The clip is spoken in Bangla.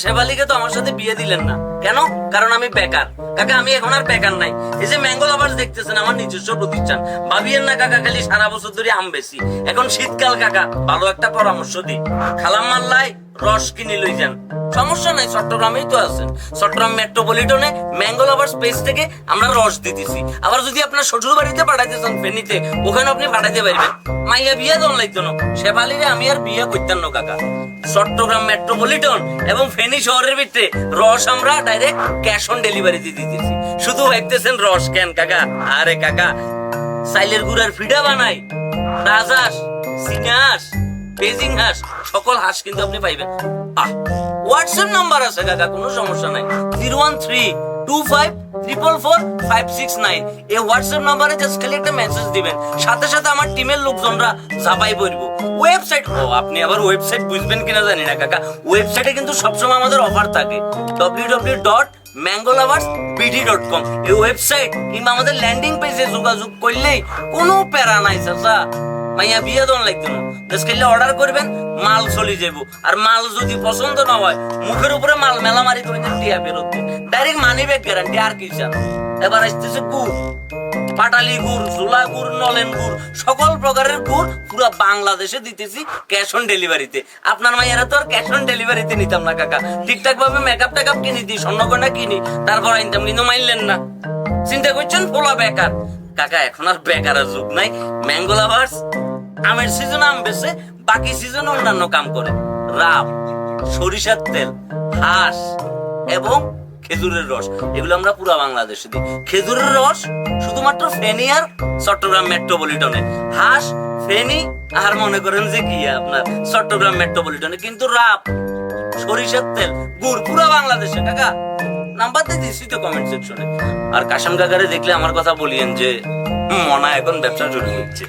শেফালিকে তো আমার সাথে বিয়ে দিলেন না। কেন? কারণ আমি বেকার। কাকা, আমি এখন আর বেকার নাই। এই যে ম্যাঙ্গো লাভার্স দেখতেছেন, আমার নিজস্ব প্রতিষ্ঠান। ভাবিয়েন না কাকা, খালি সারা বছর ধরে আম বেশি এখন শীতকাল, কাকা। ভালো একটা পরামর্শ দিই। খালাম মাল্লাই রস কিনে লই যান। সমস্যা নাই, চট্টগ্রামেই তো আছেন। চট্টগ্রাম মেট্রোপলিটনে ম্যাঙ্গো লাভার্স পেজ থেকে আমরা রস দিতেছি। আবার যদি আপনার শ্বশুর বাড়িতে পাঠাইতে চান ফেনীতে, ওখানে আপনি পাঠাইতে পারবেন। মাইয়া বিয়ে দন লাগতো না শেফালিরে আমি আর বিয়ে করতাম না, কাকা। চট্টগ্রাম মেট্রোপলিটন এবং ফেনী শহরের ভিতরে রস আমরা ডাইরেক্ট ক্যাশ অন ডেলিভারিতে দিতেছি। শুধু ভাবতেছেন রস কেন, কাকা? আরে কাকা সাইলের গুড়ার ফিডা বানাই। রাজহাঁস সিনাস বেজিং হাঁস, সকল হাঁস কিন্তু আপনি পাইবেন। হোয়াটসঅ্যাপ নাম্বার আছে কাকা, কোনো সমস্যা নাই। Zero one three two five triple four five six nine এই হোয়াটসঅ্যাপ নাম্বারে জাস্ট খালি একটা মেসেজ দিবেন। সাথে সাথে আমার টিমের লোকজনরা ঝাপাই পড়ব। ওয়েবসাইট ও, আপনি আবার ওয়েবসাইট বুঝবেন কিনা জানি না কাকা। ওয়েবসাইটে কিন্তু সবসময় আমাদের অফার থাকে। W W dot mango lovers BD dot com এই ওয়েবসাইট কিংবা আমাদের ল্যান্ডিং পেজে যোগাযোগ করলেই কোনো প্যারা নাই, চাচা। মাইয়া বিয়ে দন লাগতো না। জাস্ট খালি অর্ডার করবেন, মাল চলে যাব আর মাল যদি পছন্দ না হয়, মুখের উপরে মাল মেলা মারি করে টিয়া বেরোতে ডাইরেক্ট মানি ব্যাগ গ্যারান্টি আর কি চান এবার আসতেছে গুড়। পাটালি গুড়, ঝোলা গুড়, নলেন গুড়, সকল প্রকারের গুড় পুরো বাংলাদেশে দিতেছি ক্যাশ অন ডেলিভারিতে আপনার মাইয়ারা তো আর ক্যাশ অন ডেলিভারিতে নিতাম না, কাকা। ঠিকঠাক ভাবে মেকআপ টেকআপ কিনে দিই স্বর্ণকন্যা কিনি, তারপর আনতাম কিন্তু মাইনলেন না। চিন্তা করছেন, পোলা বেকার। কাকা এখন আর বেকারের যুগ নাই। ম্যাঙ্গো লাভার্স আমের সিজন আম বেছে বাকি সিজন অন্যান্য কাম করে। রাব, সরিষার তেল, হাঁস এবং খেজুরের রস। এগুলো আমরা পুরো বাংলাদেশে দিই। খেজুরের রস শুধুমাত্র ফেনী আর চট্টগ্রাম মেট্রোপলিটনে। হাঁস, ফেনী, আর মনে করেন যে কি আপনার চট্টগ্রাম মেট্রোপলিটনে। কিন্তু রাব, সরিষার তেল, গুড়, পুরো বাংলাদেশে কাকা নাম্বার দিয়ে দিচ্ছি তো কমেন্ট সেকশনে আর কাশাম কাকারে দেখলে আমার কথা বলিয়েন যে মনা এখন ব্যবসা শুরু করছে